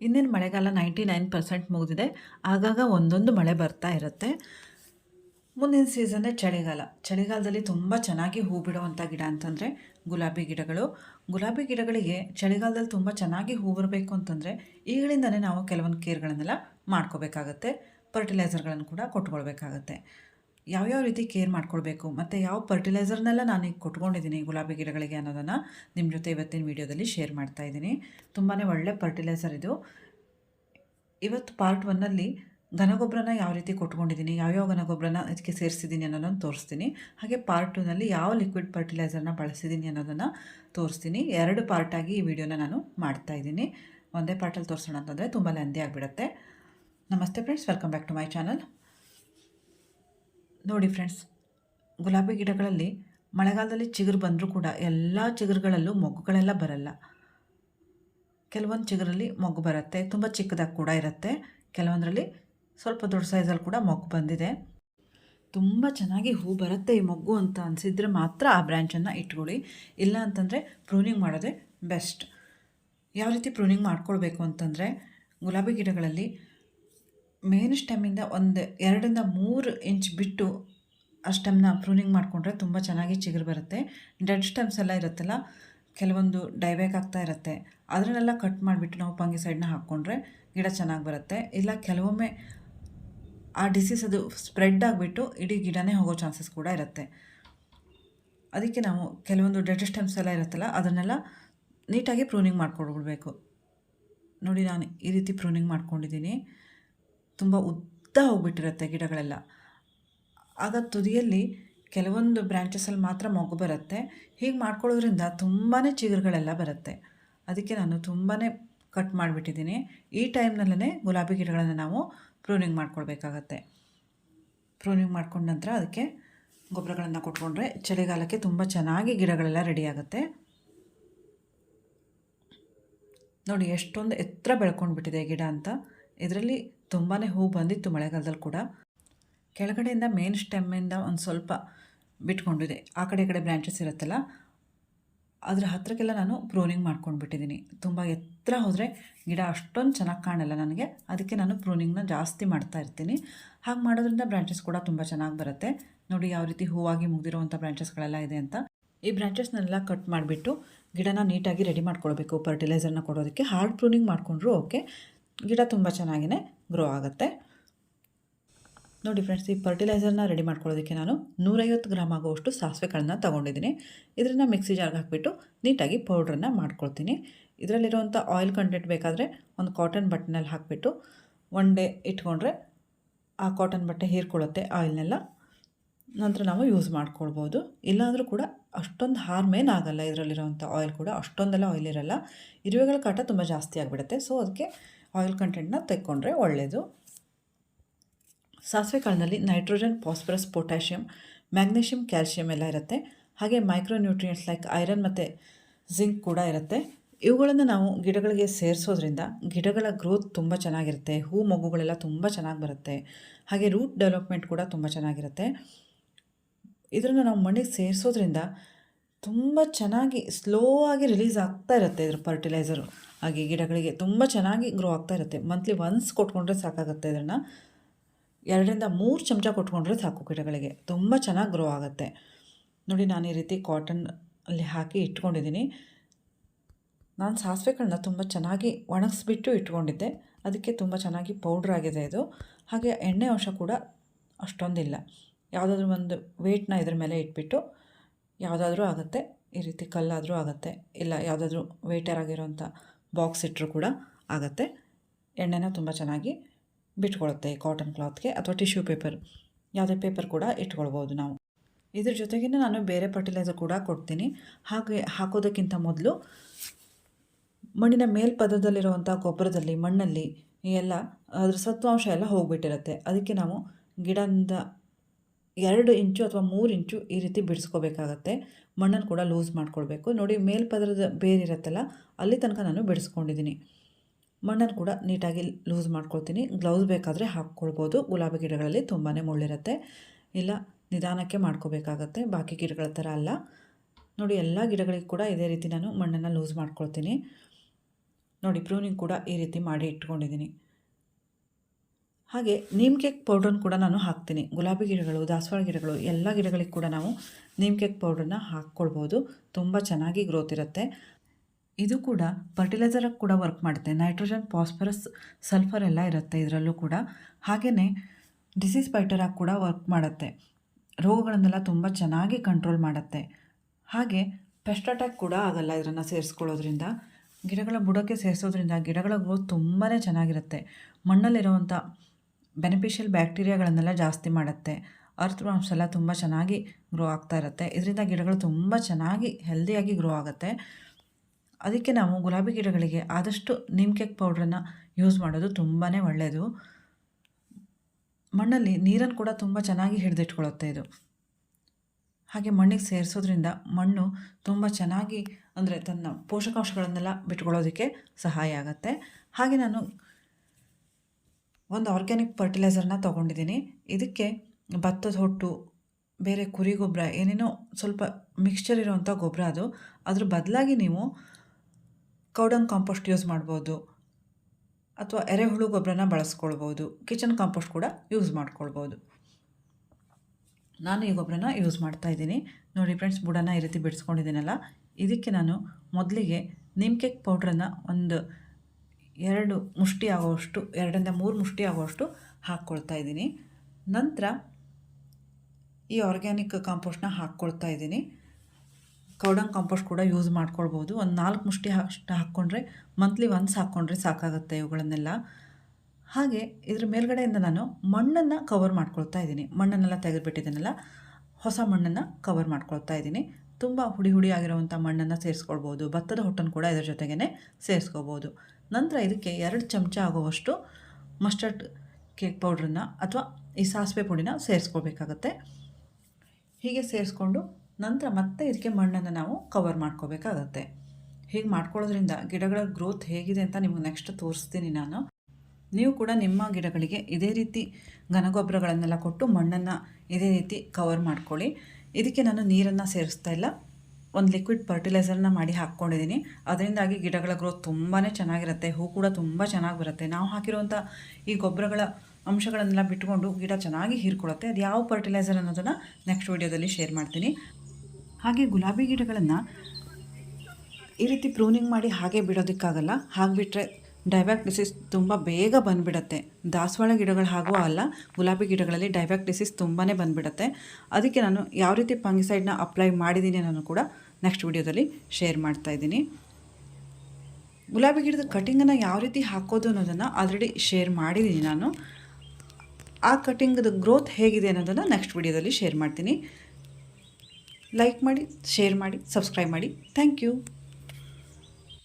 ಇನ್ನೇನು ಮಳೆಗಾಲ ninety nine percent ಮುಗಿದಿದೆ. ಆಗಾಗ ಒಂದೊಂದು ಮಳೆ ಬರ್ತಾ ಇರುತ್ತೆ. ಮುಂದಿನ ಸೀಸನ್ನೇ ಚಳಿಗಾಲ. ಚಳಿಗಾಲದಲ್ಲಿ ತುಂಬ ಚೆನ್ನಾಗಿ ಹೂ ಬಿಡುವಂಥ ಗಿಡ ಅಂತಂದರೆ ಗುಲಾಬಿ ಗಿಡಗಳು. ಗುಲಾಬಿ ಗಿಡಗಳಿಗೆ ಚಳಿಗಾಲದಲ್ಲಿ ತುಂಬ ಚೆನ್ನಾಗಿ ಹೂ ಬರಬೇಕು ಅಂತಂದರೆ ಈಗಳಿಂದಲೇ ನಾವು ಕೆಲವೊಂದು ಕೇರ್ಗಳನ್ನೆಲ್ಲ ಮಾಡ್ಕೋಬೇಕಾಗತ್ತೆ. ಫರ್ಟಿಲೈಸರ್ಗಳನ್ನು ಕೂಡ ಕೊಟ್ಕೊಳ್ಬೇಕಾಗತ್ತೆ. ಯಾವ್ಯಾವ ರೀತಿ ಕೇರ್ ಮಾಡ್ಕೊಳ್ಬೇಕು? ಮತ್ತು ಯಾವ ಫರ್ಟಿಲೈಸರ್ನೆಲ್ಲ ನಾನು ಈಗ ಕೊಟ್ಕೊಂಡಿದ್ದೀನಿ ಗುಲಾಬಿ ಗಿಡಗಳಿಗೆ ಅನ್ನೋದನ್ನು ನಿಮ್ಮ ಜೊತೆ ಇವತ್ತಿನ ವೀಡಿಯೋದಲ್ಲಿ ಶೇರ್ ಮಾಡ್ತಾ ಇದ್ದೀನಿ. ತುಂಬಾ ಒಳ್ಳೆ ಫರ್ಟಿಲೈಸರ್ ಇದು. ಇವತ್ತು ಪಾರ್ಟ್ ಒನ್ನಲ್ಲಿ ಘನಗೊಬ್ಬರನ ಯಾವ ರೀತಿ ಕೊಟ್ಕೊಂಡಿದ್ದೀನಿ, ಯಾವ್ಯಾವ ಘನಗೊಬ್ಬರನ ಇದಕ್ಕೆ ಸೇರಿಸಿದ್ದೀನಿ ಅನ್ನೋದನ್ನು ತೋರಿಸ್ತೀನಿ. ಹಾಗೆ ಪಾರ್ಟ್ ಟೂನಲ್ಲಿ ಯಾವ ಲಿಕ್ವಿಡ್ ಫರ್ಟಿಲೈಸರ್ನ ಬಳಸಿದ್ದೀನಿ ಅನ್ನೋದನ್ನು ತೋರಿಸ್ತೀನಿ. ಎರಡು ಪಾರ್ಟಾಗಿ ಈ ವಿಡಿಯೋನ ನಾನು ಮಾಡ್ತಾ ಇದ್ದೀನಿ. ಒಂದೇ ಪಾರ್ಟಲ್ಲಿ ತೋರಿಸೋಣ ಅಂತಂದರೆ ತುಂಬ ಲೆಂದಿ ಆಗಿಬಿಡುತ್ತೆ. ನಮಸ್ತೆ friends welcome back to my channel ನೋಡಿ ಫ್ರೆಂಡ್ಸ್, ಗುಲಾಬಿ ಗಿಡಗಳಲ್ಲಿ ಮಳೆಗಾಲದಲ್ಲಿ ಚಿಗುರು ಬಂದರೂ ಕೂಡ ಎಲ್ಲ ಚಿಗುರುಗಳಲ್ಲೂ ಮೊಗ್ಗುಗಳೆಲ್ಲ ಬರಲ್ಲ. ಕೆಲವೊಂದು ಚಿಗುರಲ್ಲಿ ಮೊಗ್ಗು ಬರುತ್ತೆ, ತುಂಬ ಚಿಕ್ಕದಾಗಿ ಕೂಡ ಇರುತ್ತೆ. ಕೆಲವೊಂದರಲ್ಲಿ ಸ್ವಲ್ಪ ದೊಡ್ಡ ಸೈಜಲ್ಲಿ ಕೂಡ ಮೊಗ್ಗು ಬಂದಿದೆ. ತುಂಬ ಚೆನ್ನಾಗಿ ಹೂ ಬರುತ್ತೆ ಈ ಮೊಗ್ಗು ಅಂತ ಅನಿಸಿದ್ರೆ ಮಾತ್ರ ಆ ಬ್ರ್ಯಾಂಚನ್ನು ಇಟ್ಕೊಳ್ಳಿ. ಇಲ್ಲ ಅಂತಂದರೆ ಪ್ರೂನಿಂಗ್ ಮಾಡೋದೇ ಬೆಸ್ಟ್. ಯಾವ ರೀತಿ ಪ್ರೂನಿಂಗ್ ಮಾಡ್ಕೊಳ್ಬೇಕು ಅಂತಂದರೆ ಗುಲಾಬಿ ಗಿಡಗಳಲ್ಲಿ ಮೇನ್ ಸ್ಟೆಮ್ಮಿಂದ ಒಂದು ಎರಡರಿಂದ ಮೂರು ಇಂಚ್ ಬಿಟ್ಟು ಆ ಸ್ಟೆಮ್ನ ಪ್ರೂನಿಂಗ್ ಮಾಡಿಕೊಂಡ್ರೆ ತುಂಬ ಚೆನ್ನಾಗಿ ಚಿಗುರು ಬರುತ್ತೆ. ಡೆಡ್ ಸ್ಟೆಮ್ಸ್ ಎಲ್ಲ ಇರುತ್ತಲ್ಲ, ಕೆಲವೊಂದು ಡೈಬ್ಯಾಕ್ ಆಗ್ತಾ ಇರುತ್ತೆ. ಅದನ್ನೆಲ್ಲ ಕಟ್ ಮಾಡಿಬಿಟ್ಟು ನಾವು ಪಂಗಿ ಸೈಡ್ನ ಹಾಕ್ಕೊಂಡ್ರೆ ಗಿಡ ಚೆನ್ನಾಗಿ ಬರುತ್ತೆ. ಇಲ್ಲ ಕೆಲವೊಮ್ಮೆ ಆ ಡಿಸೀಸ್ ಅದು ಸ್ಪ್ರೆಡ್ ಆಗಿಬಿಟ್ಟು ಇಡೀ ಗಿಡನೇ ಹೋಗೋ ಚಾನ್ಸಸ್ ಕೂಡ ಇರುತ್ತೆ. ಅದಕ್ಕೆ ನಾವು ಕೆಲವೊಂದು ಡೆಡ್ ಸ್ಟೆಮ್ಸ್ ಎಲ್ಲ ಇರುತ್ತಲ್ಲ, ಅದನ್ನೆಲ್ಲ ನೀಟಾಗಿ ಪ್ರೂನಿಂಗ್ ಮಾಡ್ಕೊಡ್ಬಿಡ್ಬೇಕು. ನೋಡಿ ನಾನು ಈ ರೀತಿ ಪ್ರೂನಿಂಗ್ ಮಾಡ್ಕೊಂಡಿದ್ದೀನಿ. ತುಂಬ ಉದ್ದ ಹೋಗ್ಬಿಟ್ಟಿರುತ್ತೆ ಗಿಡಗಳೆಲ್ಲ. ಆಗ ತುದಿಯಲ್ಲಿ ಕೆಲವೊಂದು ಬ್ರ್ಯಾಂಚಸಲ್ಲಿ ಮಾತ್ರ ಮೊಗ್ಗು ಬರುತ್ತೆ. ಹೀಗೆ ಮಾಡ್ಕೊಳ್ಳೋದ್ರಿಂದ ತುಂಬಾ ಚಿಗುರುಗಳೆಲ್ಲ ಬರುತ್ತೆ. ಅದಕ್ಕೆ ನಾನು ತುಂಬಾ ಕಟ್ ಮಾಡಿಬಿಟ್ಟಿದ್ದೀನಿ. ಈ ಟೈಮ್ನಲ್ಲೇ ಗುಲಾಬಿ ಗಿಡಗಳನ್ನು ನಾವು ಪ್ರೂನಿಂಗ್ ಮಾಡ್ಕೊಳ್ಬೇಕಾಗತ್ತೆ. ಪ್ರೂನಿಂಗ್ ಮಾಡ್ಕೊಂಡ ನಂತರ ಅದಕ್ಕೆ ಗೊಬ್ಬರಗಳನ್ನು ಕೊಟ್ಕೊಂಡ್ರೆ ಚಳಿಗಾಲಕ್ಕೆ ತುಂಬ ಚೆನ್ನಾಗಿ ಗಿಡಗಳೆಲ್ಲ ರೆಡಿ ಆಗುತ್ತೆ. ನೋಡಿ, ಎಷ್ಟೊಂದು ಎತ್ತರ ಬೆಳ್ಕೊಂಡು ಬಿಟ್ಟಿದೆ ಗಿಡ ಅಂತ. ಇದರಲ್ಲಿ ತುಂಬಾ ಹೂ ಬಂದಿತ್ತು ಮಳೆಗಾಲದಲ್ಲಿ ಕೂಡ. ಕೆಳಗಡೆಯಿಂದ ಮೇನ್ ಸ್ಟೆಮ್ಮಿಂದ ಒಂದು ಸ್ವಲ್ಪ ಬಿಟ್ಕೊಂಡಿದೆ. ಆ ಕಡೆ ಕಡೆ ಬ್ರ್ಯಾಂಚಸ್ ಇರುತ್ತಲ್ಲ, ಅದರ ಹತ್ರಕ್ಕೆಲ್ಲ ನಾನು ಪ್ರೂನಿಂಗ್ ಮಾಡ್ಕೊಂಡ್ಬಿಟ್ಟಿದ್ದೀನಿ. ತುಂಬ ಎತ್ತರ ಹೋದರೆ ಗಿಡ ಅಷ್ಟೊಂದು ಚೆನ್ನಾಗಿ ಕಾಣಲ್ಲ ನನಗೆ. ಅದಕ್ಕೆ ನಾನು ಪ್ರೂನಿಂಗ್ನ ಜಾಸ್ತಿ ಮಾಡ್ತಾ ಇರ್ತೀನಿ. ಹಾಗೆ ಮಾಡೋದ್ರಿಂದ ಬ್ರ್ಯಾಂಚಸ್ ಕೂಡ ತುಂಬ ಚೆನ್ನಾಗಿ ಬರುತ್ತೆ. ನೋಡಿ ಯಾವ ರೀತಿ ಹೂವಾಗಿ ಮುಗಿದಿರುವಂಥ ಬ್ರ್ಯಾಂಚಸ್ಗಳೆಲ್ಲ ಇದೆ ಅಂತ. ಈ ಬ್ರ್ಯಾಂಚಸ್ನೆಲ್ಲ ಕಟ್ ಮಾಡಿಬಿಟ್ಟು ಗಿಡನ ನೀಟಾಗಿ ರೆಡಿ ಮಾಡ್ಕೊಳ್ಬೇಕು ಫರ್ಟಿಲೈಸರ್ನ ಕೊಡೋದಕ್ಕೆ. ಹಾರ್ಡ್ ಪ್ರೂನಿಂಗ್ ಮಾಡಿಕೊಂಡ್ರು ಓಕೆ. ಗಿಡ ತುಂಬ ಚೆನ್ನಾಗಿಯೇ ಗ್ರೋ ಆಗುತ್ತೆ. ನೋಡಿ ಫ್ರೆಂಡ್ಸ್ ಈ ಫರ್ಟಿಲೈಸರ್ನ ರೆಡಿ ಮಾಡ್ಕೊಳ್ಳೋದಕ್ಕೆ ನಾನು ನೂರೈವತ್ತು ಗ್ರಾಮ್ ಆಗುವಷ್ಟು ಸಾಸಿವೆ ಕಾಳನ್ನ ತೊಗೊಂಡಿದ್ದೀನಿ ಇದರಿಂದ ಮಿಕ್ಸಿ ಜಾರ್ಗೆ ಹಾಕಿಬಿಟ್ಟು ನೀಟಾಗಿ ಪೌಡ್ರನ್ನು ಮಾಡ್ಕೊಳ್ತೀನಿ. ಇದರಲ್ಲಿರುವಂಥ ಆಯಿಲ್ ಕಂಟೆಂಟ್ ಬೇಕಾದರೆ ಒಂದು ಕಾಟನ್ ಬಟ್ಟೆನಲ್ಲಿ ಹಾಕಿಬಿಟ್ಟು ಒನ್ ಡೇ ಇಟ್ಕೊಂಡ್ರೆ ಆ ಕಾಟನ್ ಬಟ್ಟೆ ಹೀರ್ಕೊಳ್ಳುತ್ತೆ ಆಯಿಲ್ನೆಲ್ಲ ನಂತರ ನಾವು ಯೂಸ್ ಮಾಡ್ಕೊಳ್ಬೋದು. ಇಲ್ಲಾಂದರೂ ಕೂಡ ಅಷ್ಟೊಂದು ಹಾರ್ಮ್ ಏನಾಗಲ್ಲ ಇದರಲ್ಲಿರುವಂಥ ಆಯಿಲ್ ಕೂಡ, ಅಷ್ಟೊಂದೆಲ್ಲ ಆಯಿಲ್ ಇರಲ್ಲ. ಇರುವೆಗಳ ಕಾಟ ತುಂಬ ಜಾಸ್ತಿ ಆಗಿಬಿಡುತ್ತೆ. ಸೊ ಅದಕ್ಕೆ ಆಯಿಲ್ ಕಂಟೆಂಟ್ನ ತೆಕ್ಕೊಂಡ್ರೆ ಒಳ್ಳೆಯದು ಸಾಸಿವೆ ಕಾಳಿನಲ್ಲಿ nitrogen phosphorus potassium magnesium calcium ಎಲ್ಲ ಇರುತ್ತೆ. ಹಾಗೆ ಮೈಕ್ರೋ ನ್ಯೂಟ್ರಿಯೆಂಟ್ಸ್ ಲೈಕ್ ಐರನ್ ಮತ್ತು ಜಿಂಕ್ ಕೂಡ ಇರುತ್ತೆ. ಇವುಗಳನ್ನು ನಾವು ಗಿಡಗಳಿಗೆ ಸೇರಿಸೋದ್ರಿಂದ ಗಿಡಗಳ ಗ್ರೋತ್ ತುಂಬ ಚೆನ್ನಾಗಿರುತ್ತೆ. ಹೂ ಮಗುಗಳೆಲ್ಲ ತುಂಬ ಚೆನ್ನಾಗಿ ಬರುತ್ತೆ. ಹಾಗೆ ರೂಟ್ ಡೆವಲಪ್ಮೆಂಟ್ ಕೂಡ ತುಂಬ ಚೆನ್ನಾಗಿರುತ್ತೆ. ಇದನ್ನು ನಾವು ಮಣ್ಣಿಗೆ ಸೇರಿಸೋದ್ರಿಂದ ತುಂಬ ಚೆನ್ನಾಗಿ ಸ್ಲೋ ಆಗಿ ರಿಲೀಸ್ ಆಗ್ತಾ ಇರುತ್ತೆ ಇದ್ರ ಫರ್ಟಿಲೈಸರು ಹಾಗೆ ಗಿಡಗಳಿಗೆ ತುಂಬ ಚೆನ್ನಾಗಿ ಗ್ರೋ ಆಗ್ತಾ ಇರುತ್ತೆ. ಮಂತ್ಲಿ ಒನ್ಸ್ ಕೊಟ್ಕೊಂಡ್ರೆ ಸಾಕಾಗುತ್ತೆ ಇದನ್ನು. ಎರಡರಿಂದ ಮೂರು ಚಮಚ ಕೊಟ್ಕೊಂಡ್ರೆ ಸಾಕು ಗಿಡಗಳಿಗೆ. ತುಂಬ ಚೆನ್ನಾಗಿ ಗ್ರೋ ಆಗುತ್ತೆ. ನೋಡಿ ನಾನು ಈ ರೀತಿ ಕಾಟನ್ ಅಲ್ಲಿ ಹಾಕಿ ಇಟ್ಕೊಂಡಿದ್ದೀನಿ. ನಾನು ಸಾಸಿವೆಗಳನ್ನ ತುಂಬ ಚೆನ್ನಾಗಿ ಒಣಗಿಸ್ಬಿಟ್ಟು ಇಟ್ಕೊಂಡಿದ್ದೆ. ಅದಕ್ಕೆ ತುಂಬ ಚೆನ್ನಾಗಿ ಪೌಡ್ರ್ ಆಗಿದೆ ಇದು. ಹಾಗೆ ಎಣ್ಣೆ ಅಂಶ ಕೂಡ ಅಷ್ಟೊಂದಿಲ್ಲ. ಯಾವುದಾದ್ರೂ ಒಂದು ವೇಟ್ನ ಇದ್ರ ಮೇಲೆ ಇಟ್ಬಿಟ್ಟು ಯಾವುದಾದ್ರೂ ಆಗುತ್ತೆ. ಈ ರೀತಿ ಕಲ್ಲಾದರೂ ಆಗುತ್ತೆ. ಇಲ್ಲ ಯಾವುದಾದ್ರೂ ವೇಟರ್ ಆಗಿರೋಂಥ ಬಾಕ್ಸ್ ಇಟ್ಟರು ಕೂಡ ಆಗುತ್ತೆ. ಎಣ್ಣೆನ ತುಂಬ ಚೆನ್ನಾಗಿ ಬಿಟ್ಕೊಳುತ್ತೆ ಕಾಟನ್ ಕ್ಲಾತ್ಗೆ ಅಥವಾ ಟಿಶ್ಯೂ ಪೇಪರ್ ಯಾವುದೇ ಪೇಪರ್ ಕೂಡ ಇಟ್ಕೊಳ್ಬೋದು ನಾವು. ಇದ್ರ ಜೊತೆಗೇ ನಾನು ಬೇರೆ ಫರ್ಟಿಲೈಸರ್ ಕೂಡ ಕೊಡ್ತೀನಿ. ಹಾಗೆ ಹಾಕೋದಕ್ಕಿಂತ ಮೊದಲು ಮಣ್ಣಿನ ಮೇಲ್ಪದದಲ್ಲಿರುವಂಥ ಗೊಬ್ಬರದಲ್ಲಿ ಮಣ್ಣಲ್ಲಿ ಎಲ್ಲ, ಅದರ ಸತ್ವಾಂಶ ಎಲ್ಲ ಹೋಗಿಬಿಟ್ಟಿರುತ್ತೆ. ಅದಕ್ಕೆ ನಾವು ಗಿಡದಿಂದ ಎರಡು ಇಂಚು ಅಥವಾ ಮೂರು ಇಂಚು ಈ ರೀತಿ ಬಿಡಿಸ್ಕೋಬೇಕಾಗತ್ತೆ. ಮಣ್ಣನ್ನು ಕೂಡ ಲೂಸ್ ಮಾಡ್ಕೊಳ್ಬೇಕು. ನೋಡಿ, ಮೇಲ್ಪದರದ ಬೇರಿರುತ್ತಲ್ಲ ಅಲ್ಲಿ ತನಕ ನಾನು ಬಿಡಿಸ್ಕೊಂಡಿದ್ದೀನಿ. ಮಣ್ಣನ್ನು ಕೂಡ ನೀಟಾಗಿ ಲೂಸ್ ಮಾಡ್ಕೊಳ್ತೀನಿ. ಗ್ಲೌಸ್ ಬೇಕಾದರೆ ಹಾಕ್ಕೊಳ್ಬೋದು. ಗುಲಾಬಿ ಗಿಡಗಳಲ್ಲಿ ತುಂಬಾ ಮುಳ್ಳಿರುತ್ತೆ. ಇಲ್ಲ, ನಿಧಾನಕ್ಕೆ ಮಾಡ್ಕೋಬೇಕಾಗತ್ತೆ. ಬಾಕಿ ಗಿಡಗಳ ಥರ ಅಲ್ಲ. ನೋಡಿ, ಎಲ್ಲ ಗಿಡಗಳಿಗೆ ಕೂಡ ಇದೇ ರೀತಿ ನಾನು ಮಣ್ಣನ್ನು ಲೂಸ್ ಮಾಡ್ಕೊಳ್ತೀನಿ. ನೋಡಿ, ಪ್ರೂನಿಂಗ್ ಕೂಡ ಈ ರೀತಿ ಮಾಡಿ ಇಟ್ಕೊಂಡಿದ್ದೀನಿ. ಹಾಗೆ ನೀಮ್ ಕೇಕ್ ಪೌಡ್ರನ್ನು ಕೂಡ ನಾನು ಹಾಕ್ತೀನಿ. ಗುಲಾಬಿ ಗಿಡಗಳು, ದಾಸವಾಳ ಗಿಡಗಳು, ಎಲ್ಲ ಗಿಡಗಳಿಗೆ ಕೂಡ ನಾವು ನೀಮ್ ಕೇಕ್ ಪೌಡ್ರನ್ನ ಹಾಕ್ಕೊಳ್ಬೋದು ತುಂಬ ಚೆನ್ನಾಗಿ ಗ್ರೋತ್ ಇರುತ್ತೆ. ಇದು ಕೂಡ ಫರ್ಟಿಲೈಸರಾಗಿ ಕೂಡ ವರ್ಕ್ ಮಾಡುತ್ತೆ. ನೈಟ್ರೋಜನ್ ಫಾಸ್ಫರಸ್ ಸಲ್ಫರ್ ಎಲ್ಲ ಇರುತ್ತೆ ಇದರಲ್ಲೂ ಕೂಡ. ಹಾಗೆಯೇ ಡಿಸೀಸ್ ಫೈಟರಾಗಿ ಕೂಡ ವರ್ಕ್ ಮಾಡುತ್ತೆ. ರೋಗಗಳನ್ನೆಲ್ಲ ತುಂಬ ಚೆನ್ನಾಗಿ ಕಂಟ್ರೋಲ್ ಮಾಡುತ್ತೆ. ಹಾಗೆ ಪೆಸ್ಟ್ ಅಟ್ಯಾಕ್ ಕೂಡ ಆಗಲ್ಲ ಇದನ್ನು ಸೇರಿಸ್ಕೊಳ್ಳೋದ್ರಿಂದ. ಗಿಡಗಳ ಬುಡಕ್ಕೆ ಸೇರಿಸೋದ್ರಿಂದ ಗಿಡಗಳ ಗ್ರೋತ್ ತುಂಬಾ ಚೆನ್ನಾಗಿರುತ್ತೆ. ಮಣ್ಣಲ್ಲಿರುವಂಥ ಬೆನಿಫಿಷಿಯಲ್ ಬ್ಯಾಕ್ಟೀರಿಯಾಗಳನ್ನೆಲ್ಲ ಜಾಸ್ತಿ ಮಾಡುತ್ತೆ. ಅರ್ತ್ ವಾಮ್ಸ್ ಎಲ್ಲ ತುಂಬ ಚೆನ್ನಾಗಿ ಗ್ರೋ ಆಗ್ತಾ ಇರುತ್ತೆ. ಇದರಿಂದ ಗಿಡಗಳು ತುಂಬ ಚೆನ್ನಾಗಿ ಹೆಲ್ದಿಯಾಗಿ ಗ್ರೋ ಆಗುತ್ತೆ. ಅದಕ್ಕೆ ನಾವು ಗುಲಾಬಿ ಗಿಡಗಳಿಗೆ ಆದಷ್ಟು ನಿಮ್ಕೆಕ್ ಕೇಕ್ ಪೌಡ್ರನ್ನು ಯೂಸ್ ಮಾಡೋದು ತುಂಬಾ ಒಳ್ಳೆಯದು ಮಣ್ಣಲ್ಲಿ ನೀರನ್ನು ಕೂಡ ತುಂಬ ಚೆನ್ನಾಗಿ ಹಿಡಿದಿಟ್ಕೊಳ್ಳುತ್ತೆ ಇದು. ಹಾಗೆ ಮಣ್ಣಿಗೆ ಸೇರಿಸೋದ್ರಿಂದ ಮಣ್ಣು ತುಂಬ ಚೆನ್ನಾಗಿ ಅಂದರೆ ತನ್ನ ಪೋಷಕಾಂಶಗಳನ್ನೆಲ್ಲ ಬಿಟ್ಕೊಳ್ಳೋದಕ್ಕೆ ಸಹಾಯ ಆಗುತ್ತೆ. ಹಾಗೆ ನಾನು ಒಂದು ಆರ್ಗ್ಯಾನಿಕ್ ಫರ್ಟಿಲೈಸರ್ನ ತೊಗೊಂಡಿದ್ದೀನಿ. ಇದಕ್ಕೆ ಭತ್ತದ ಹೊಟ್ಟು, ಬೇರೆ ಕುರಿ ಗೊಬ್ಬರ ಏನೇನೋ ಸ್ವಲ್ಪ ಮಿಕ್ಸ್ಚರ್ ಇರೋವಂಥ ಗೊಬ್ಬರ ಅದು. ಅದ್ರ ಬದಲಾಗಿ ನೀವು ಕೌಡಂಗ್ ಕಾಂಪೋಸ್ಟ್ ಯೂಸ್ ಮಾಡ್ಬೋದು. ಅಥವಾ ಎರೆಹುಳು ಗೊಬ್ಬರನ ಬಳಸ್ಕೊಳ್ಬೋದು. ಕಿಚನ್ ಕಾಂಪೋಸ್ಟ್ ಕೂಡ ಯೂಸ್ ಮಾಡ್ಕೊಳ್ಬೋದು. ನಾನು ಈ ಗೊಬ್ಬರನ ಯೂಸ್ ಮಾಡ್ತಾ ಇದ್ದೀನಿ. ನೋಡಿ ಫ್ರೆಂಡ್ಸ್ ಬುಡನ ಈ ರೀತಿ ಬಿಡಿಸ್ಕೊಂಡಿದ್ದೀನಲ್ಲ. ಇದಕ್ಕೆ ನಾನು ಮೊದಲಿಗೆ ನಿಮ್ಕೆಕ್ ಪೌಡ್ರನ್ನು ಒಂದು ಎರಡು ಮುಷ್ಟಿ ಆಗುವಷ್ಟು, ಎರಡರಿಂದ ಮೂರು ಮುಷ್ಟಿ ಆಗುವಷ್ಟು ಹಾಕ್ಕೊಳ್ತಾ ಇದ್ದೀನಿ. ನಂತರ ಈ ಆರ್ಗ್ಯಾನಿಕ್ ಕಾಂಪೋಸ್ಟ್ನ ಹಾಕ್ಕೊಳ್ತಾ ಇದ್ದೀನಿ. ಕೌಡಂಗ್ ಕಾಂಪೋಸ್ಟ್ ಕೂಡ ಯೂಸ್ ಮಾಡ್ಕೊಳ್ಬೋದು. ಒಂದು ನಾಲ್ಕು ಮುಷ್ಟಿ ಅಷ್ಟು ಹಾಕ್ಕೊಂಡ್ರೆ ಮಂತ್ಲಿ ಒನ್ಸ್ ಹಾಕ್ಕೊಂಡ್ರೆ ಸಾಕಾಗುತ್ತೆ ಇವುಗಳನ್ನೆಲ್ಲ. ಹಾಗೆ ಇದ್ರ ಮೇಲ್ಗಡೆಯಿಂದ ನಾನು ಮಣ್ಣನ್ನು ಕವರ್ ಮಾಡ್ಕೊಳ್ತಾ ಇದ್ದೀನಿ. ಮಣ್ಣನ್ನೆಲ್ಲ ತೆಗೆದುಬಿಟ್ಟಿದ್ದೀನಲ್ಲ, ಹೊಸ ಮಣ್ಣನ್ನು ಕವರ್ ಮಾಡ್ಕೊಳ್ತಾ ಇದ್ದೀನಿ. ತುಂಬ ಹುಡಿ ಹುಡಿ ಆಗಿರುವಂಥ ಮಣ್ಣನ್ನು ಸೇರಿಸ್ಕೊಳ್ಬೋದು, ಭತ್ತದ ಹೊಟ್ಟನ್ನು ಕೂಡ ಇದರ ಜೊತೆಗೇ ಸೇರಿಸ್ಕೋಬೋದು ನಂತರ ಇದಕ್ಕೆ ಎರಡು ಚಮಚ ಆಗುವಷ್ಟು ಮಸ್ಟರ್ಡ್ ಕೇಕ್ ಪೌಡ್ರನ್ನ ಅಥವಾ ಈ ಸಾಸಿವೆ ಪುಡಿನ ಸೇರಿಸ್ಕೊಳ್ಬೇಕಾಗತ್ತೆ. ಹೀಗೆ ಸೇರಿಸ್ಕೊಂಡು ನಂತರ ಮತ್ತೆ ಇದಕ್ಕೆ ಮಣ್ಣನ್ನು ನಾವು ಕವರ್ ಮಾಡ್ಕೋಬೇಕಾಗತ್ತೆ ಹೀಗೆ ಮಾಡ್ಕೊಳ್ಳೋದ್ರಿಂದ ಗಿಡಗಳ ಗ್ರೋತ್ ಹೇಗಿದೆ ಅಂತ ನಿಮಗೆ ನೆಕ್ಸ್ಟ್ ತೋರಿಸ್ತೀನಿ ನಾನು. ನೀವು ಕೂಡ ನಿಮ್ಮ ಗಿಡಗಳಿಗೆ ಇದೇ ರೀತಿ ಘನಗೊಬ್ಬರಗಳನ್ನೆಲ್ಲ ಕೊಟ್ಟು ಮಣ್ಣನ್ನು ಇದೇ ರೀತಿ ಕವರ್ ಮಾಡ್ಕೊಳ್ಳಿ. ಇದಕ್ಕೆ ನಾನು ನೀರನ್ನು ಸೇರಿಸ್ತಾ ಇಲ್ಲ. ಒಂದು ಲಿಕ್ವಿಡ್ ಫರ್ಟಿಲೈಸರ್ನ ಮಾಡಿ ಹಾಕ್ಕೊಂಡಿದ್ದೀನಿ ಅದರಿಂದಾಗಿ ಗಿಡಗಳ ಗ್ರೋತ್ ತುಂಬಾ ಚೆನ್ನಾಗಿರುತ್ತೆ. ಹೂ ಕೂಡ ತುಂಬ ಚೆನ್ನಾಗಿ ಬರುತ್ತೆ. ನಾವು ಹಾಕಿರುವಂಥ ಈ ಗೊಬ್ಬರಗಳ ಅಂಶಗಳನ್ನೆಲ್ಲ ಬಿಟ್ಕೊಂಡು ಗಿಡ ಚೆನ್ನಾಗಿ ಹೀರ್ಕೊಳ್ಳುತ್ತೆ. ಅದು ಯಾವ ಫರ್ಟಿಲೈಸರ್ ಅನ್ನೋದನ್ನು ನೆಕ್ಸ್ಟ್ ವೀಡಿಯೋದಲ್ಲಿ ಶೇರ್ ಮಾಡ್ತೀನಿ. ಹಾಗೆ ಗುಲಾಬಿ ಗಿಡಗಳನ್ನು ಈ ರೀತಿ ಪ್ರೂನಿಂಗ್ ಮಾಡಿ ಹಾಗೆ ಬಿಡೋದಕ್ಕಾಗಲ್ಲ. ಹಾಗೆ ಬಿಟ್ಟರೆ ಡೈವ್ಯಾಕ್ ಡಿಸೀಸ್ ತುಂಬ ಬೇಗ ಬಂದುಬಿಡತ್ತೆ. ದಾಸವಾಳ ಗಿಡಗಳು ಹಾಗೂ ಅಲ್ಲ, ಗುಲಾಬಿ ಗಿಡಗಳಲ್ಲಿ ಡೈವ್ಯಾಕ್ ಡಿಸೀಸ್ ತುಂಬಾ ಬಂದುಬಿಡತ್ತೆ. ಅದಕ್ಕೆ ನಾನು ಯಾವ ರೀತಿ ಪಂಗಿಸೈಡ್ನ ಅಪ್ಲೈ ಮಾಡಿದ್ದೀನಿ ನಾನು ಕೂಡ ನೆಕ್ಸ್ಟ್ ವಿಡಿಯೋದಲ್ಲಿ ಶೇರ್ ಮಾಡ್ತಾ ಇದ್ದೀನಿ. ಗುಲಾಬಿ ಗಿಡದ ಕಟಿಂಗನ್ನು ಯಾವ ರೀತಿ ಹಾಕೋದು ಅನ್ನೋದನ್ನು ಆಲ್ರೆಡಿ ಶೇರ್ ಮಾಡಿದ್ದೀನಿ ನಾನು. ಆ ಕಟಿಂಗ್ದ ಗ್ರೋತ್ ಹೇಗಿದೆ ಅನ್ನೋದನ್ನು ನೆಕ್ಸ್ಟ್ ವಿಡಿಯೋದಲ್ಲಿ ಶೇರ್ ಮಾಡ್ತೀನಿ. ಲೈಕ್ ಮಾಡಿ, ಶೇರ್ ಮಾಡಿ, ಸಬ್ಸ್ಕ್ರೈಬ್ ಮಾಡಿ. Thank you.